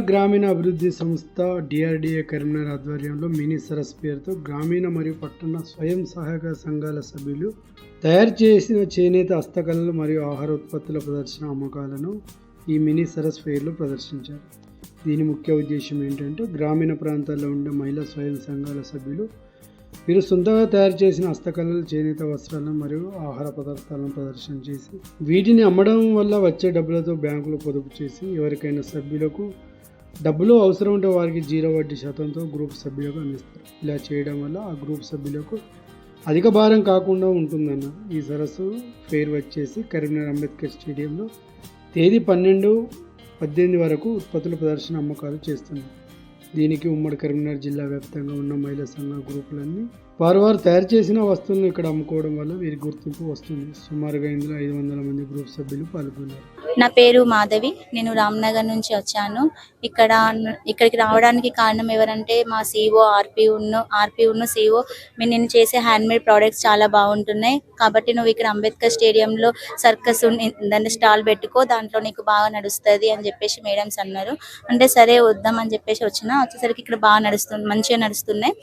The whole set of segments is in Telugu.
జిల్లా గ్రామీణ అభివృద్ధి సంస్థ డిఆర్డిఏ కరీంనగర్ ఆధ్వర్యంలో మినీ సరస్ పేరుతో గ్రామీణ మరియు పట్టణ స్వయం సహాయక సంఘాల సభ్యులు తయారు చేసిన చేనేత హస్తకళలు మరియు ఆహార ఉత్పత్తుల ప్రదర్శన అమ్మకాలను ఈ మినీ సరస్ ఫెయిర్లో ప్రదర్శించారు. దీని ముఖ్య ఉద్దేశం ఏంటంటే గ్రామీణ ప్రాంతాల్లో ఉండే మహిళా స్వయం సంఘాల సభ్యులు వీరు సొంతంగా తయారు చేసిన హస్తకళలు చేనేత వస్త్రాలను మరియు ఆహార పదార్థాలను ప్రదర్శన చేసి వీటిని అమ్మడం వల్ల వచ్చే డబ్బులతో బ్యాంకులు పొదుపు చేసి ఎవరికైనా సభ్యులకు డబ్బులు అవసరం ఉంటే వారికి జీరో వడ్డీ శాతంతో గ్రూప్ సభ్యులకు అందిస్తారు. ఇలా చేయడం వల్ల ఆ గ్రూప్ సభ్యులకు అధిక భారం కాకుండా ఉంటుందన్న ఈ సరస్సు ఫేర్ వచ్చేసి కరీంనగర్ అంబేద్కర్ స్టేడియంలో తేదీ పన్నెండు పద్దెనిమిది వరకు ఉత్పత్తుల ప్రదర్శన అమ్మకాలు చేస్తున్నారు దీనికి ఉమ్మడి కరీంనగర్ జిల్లా వ్యాప్తంగా ఉన్న మహిళా సంఘ గ్రూపులన్నీ వారు వారు తయారు చేసిన వస్తువులను ఇక్కడ అమ్ముకోవడం వల్ల వీరి గుర్తింపు వస్తుంది. సుమారుగా ఇందులో ఐదు వందల మంది గ్రూప్ సభ్యులు పాల్గొన్నారు. నా పేరు మాధవి. నేను రామ్నగర్ నుంచి వచ్చాను. ఇక్కడ ఇక్కడికి రావడానికి కారణం ఎవరంటే మా సిఓ ఆర్పి ఉన్న ఆర్పి ఉన్న సిఓ మీరు నేను చేసే హ్యాండ్మేడ్ ప్రోడక్ట్స్ చాలా బాగుంటున్నాయి. కాబట్టి నువ్వు ఇక్కడ అంబేద్కర్ స్టేడియంలో సర్కస్ దాన్ని స్టాల్ పెట్టుకో దాంట్లో నీకు బాగా నడుస్తుంది అని చెప్పేసి మేడమ్స్ అన్నారు. అంటే సరే వద్దాం అని చెప్పేసి వచ్చిన వచ్చేసరికి ఇక్కడ బాగా నడుస్తుంది మంచిగా నడుస్తున్నాయి.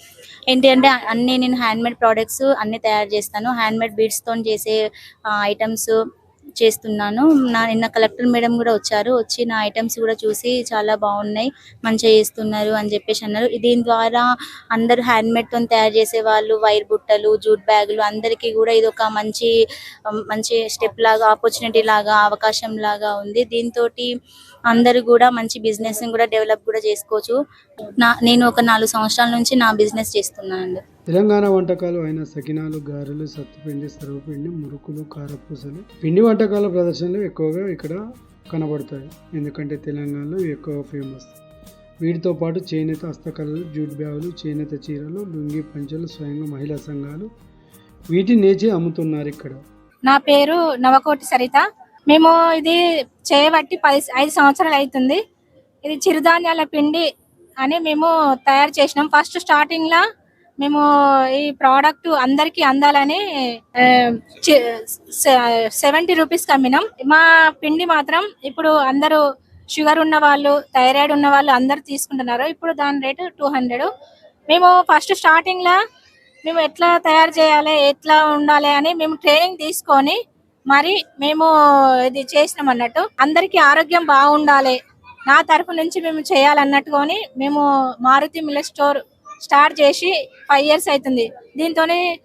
ఏంటి అంటే అన్ని నేను హ్యాండ్మేడ్ ప్రోడక్ట్స్ అన్ని తయారు చేస్తాను. హ్యాండ్మేడ్ బీడ్స్తో చేసే ఐటమ్స్ చేస్తున్నాను. నా నిన్న కలెక్టర్ మేడం కూడా వచ్చారు. వచ్చి నా ఐటమ్స్ కూడా చూసి చాలా బాగున్నాయి మంచిగా చేస్తున్నారు అని చెప్పేసి అన్నారు. దీని ద్వారా అందరూ హ్యాండ్మేడ్తో తయారు చేసే వాళ్ళు వైర్ బుట్టలు జూట్ బ్యాగులు అందరికీ కూడా ఇది ఒక మంచి మంచి స్టెప్ లాగా ఆపర్చునిటీ లాగా అవకాశం లాగా ఉంది. దీంతో అందరూ కూడా మంచి బిజినెస్ కూడా డెవలప్ కూడా చేసుకోవచ్చు. నా నేను ఒక నాలుగు సంవత్సరాల నుంచి నా బిజినెస్ చేస్తున్నాను తెలంగాణ వంటకాలు అయిన సకినాలు గారెలు సత్తుపిండి సర్వపిండి మురుకులు కారపూసలు. పిండి వంటకాల ప్రదర్శనలు ఎక్కువగా ఇక్కడ కనబడతాయి. ఎందుకంటే తెలంగాణలో ఎక్కువ ఫేమస్ వీటితో పాటు చేనేత హస్తకళలు జూట్ బ్యాగులు చేనేత చీరలు లుంగి పంచలు స్వయంగా మహిళా సంఘాలు వీటిని నేచి అమ్ముతున్నారు ఇక్కడ. నా పేరు నవకోటి సరిత. మేము ఇది చేయబట్టి పది ఐదు సంవత్సరాలు అవుతుంది. ఇది చిరుధాన్యాల పిండి అని మేము తయారు చేసినాం. ఫస్ట్ స్టార్టింగ్లో మేము ఈ ప్రోడక్ట్ అందరికి అందాలని సెవెంటీ రూపీస్ అమ్మినాం. మా పిండి మాత్రం ఇప్పుడు అందరూ షుగర్ ఉన్న వాళ్ళు థైరాయిడ్ ఉన్న వాళ్ళు అందరు తీసుకుంటున్నారు. ఇప్పుడు దాని రేటు టూ హండ్రెడ్ మేము ఫస్ట్ స్టార్టింగ్లో మేము ఎట్లా తయారు చేయాలి ఎట్లా ఉండాలి అని మేము ట్రైనింగ్ తీసుకొని మరి మేము ఇది చేసినాం అన్నట్టు. అందరికీ ఆరోగ్యం బాగుండాలి. నా తరఫు నుంచి మేము చేయాలన్నట్టుకొని మేము మారుతి మిల్లెట్ స్టోర్ స్టార్ట్ చేసి ఫైవ్ ఇయర్స్ అవుతుంది. దీంతోనే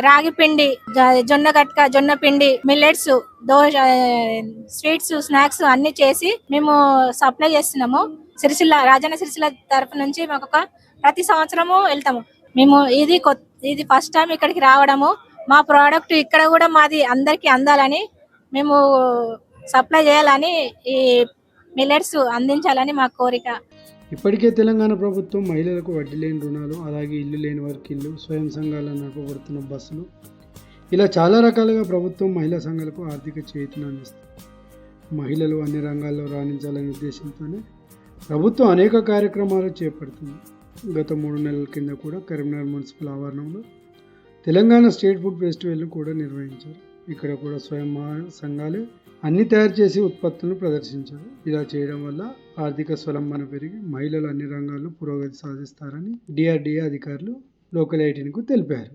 రాగి పిండి జ- జొన్న గట్క జొన్న పిండి మిల్లెట్స్ దోశ స్వీట్స్ స్నాక్స్ అన్ని చేసి మేము సప్లై చేస్తున్నాము. సిరిసిల్ల రాజన్న సిరిసిల్ల తరఫు నుంచి మాకు ఒక ప్రతి సంవత్సరము వెళ్తాము. మేము ఇది కొత్త ఇది ఫస్ట్ టైం ఇక్కడికి రావడము. మా ప్రోడక్ట్ ఇక్కడ కూడా మాది అందరికీ అందాలని మేము సప్లై చేయాలని ఈ మిల్లెట్స్ అందించాలని మా కోరిక. ఇప్పటికే తెలంగాణ ప్రభుత్వం మహిళలకు వడ్డీ లేని రుణాలు అలాగే ఇల్లు లేని వారికి ఇల్లు స్వయం సంఘాలను నడపబడుతున్న బస్సులు. ఇలా చాలా రకాలుగా ప్రభుత్వం మహిళా సంఘాలకు ఆర్థిక చేతిని అందిస్తుంది. మహిళలు అన్ని రంగాల్లో రాణించాలనే ఉద్దేశంతోనే ప్రభుత్వం అనేక కార్యక్రమాలు చేపడుతుంది. గత మూడు నెలల కింద కూడా కరీంనగర్ మున్సిపల్ ఆవరణంలో తెలంగాణ స్టేట్ ఫుడ్ ఫెస్టివల్ను కూడా నిర్వహించారు. ఇక్కడ కూడా స్వయం సంఘాలు సంఘాలే అన్ని తయారు చేసి ఉత్పత్తులను ప్రదర్శించారు. ఇలా చేయడం వల్ల ఆర్థిక స్వలంబన పెరిగి మహిళలు అన్ని రంగాల్లో పురోగతి సాధిస్తారని డిఆర్డిఏ అధికారులు లోకల్ ఎయిటీన్కు తెలిపారు.